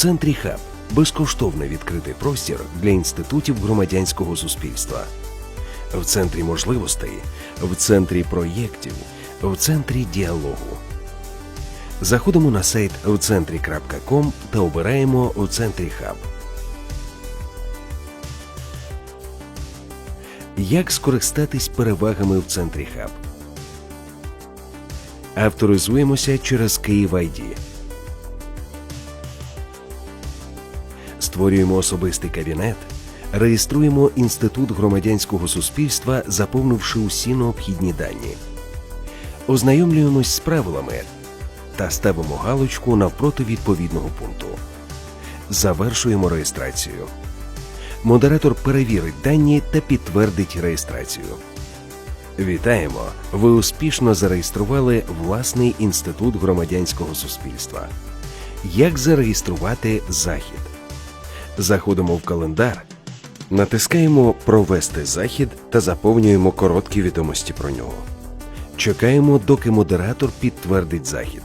центрі Хаб безкоштовно відкритий простір для інститутів громадянського суспільства. В центрі можливостей, в центрі проєктів, в центрі діалогу. Заходимо на сайт в центрі.ком та обираємо у центрі Хаб. Як скористатись перевагами в центрі Хаб? Авторизуємося через Київ ID. Створюємо особистий кабінет, реєструємо інститут громадянського суспільства, заповнивши усі необхідні дані. Ознайомлюємось з правилами та ставимо галочку навпроти відповідного пункту. Завершуємо реєстрацію. Модератор перевірить дані та підтвердить реєстрацію. Вітаємо! Ви успішно зареєстрували власний інститут громадянського суспільства. Як зареєструвати захід? Заходимо в календар, натискаємо Провести захід та заповнюємо короткі відомості про нього. Чекаємо, доки модератор підтвердить захід.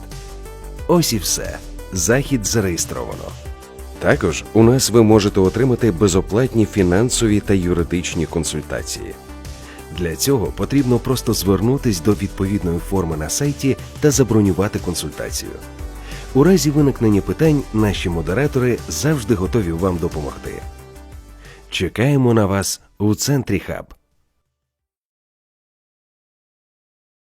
Ось і все. Захід зареєстровано. Також у нас ви можете отримати безоплатні фінансові та юридичні консультації. Для цього потрібно просто звернутись до відповідної форми на сайті та забронювати консультацію. У разі виникнення питань наші модератори завжди готові вам допомогти. Чекаємо на вас у центрі Хаб.